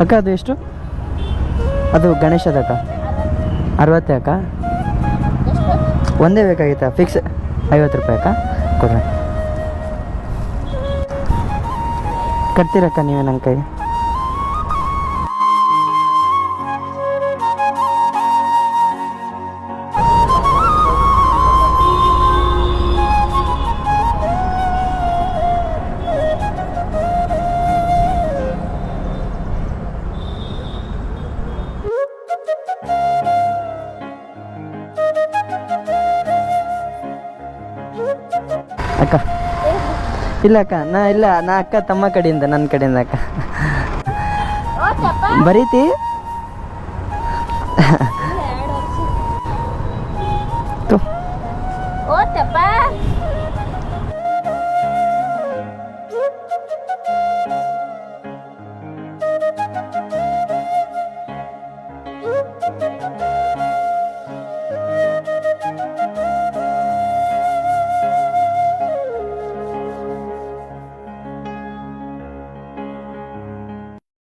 ಅಕ್ಕ, ಅದು ಎಷ್ಟು? ಅದು ಗಣೇಶದ ಅಕ್ಕ ಅರವತ್ತೇ ಅಕ್ಕ? ಒಂದೇ ಬೇಕಾಗಿತ್ತಾ? ಫಿಕ್ಸ್ ಐವತ್ತು ರೂಪಾಯಿ ಅಕ್ಕ. ಕೊಡ್ರಿ. ಕಟ್ತೀರಕ್ಕ ನೀವೇ ನನ್ನ ಕೈ ಅಕ್ಕ. ಇಲ್ಲ ಅಕ್ಕ, ನಾ ಇಲ್ಲ, ನಾ ಅಕ್ಕ ತಮ್ಮ ಕಡೆಯಿಂದ ನನ್ನ ಕಡೆಯಿಂದ ಅಕ್ಕ. ಬರೀತಿ? ತು ಓತಪ್ಪ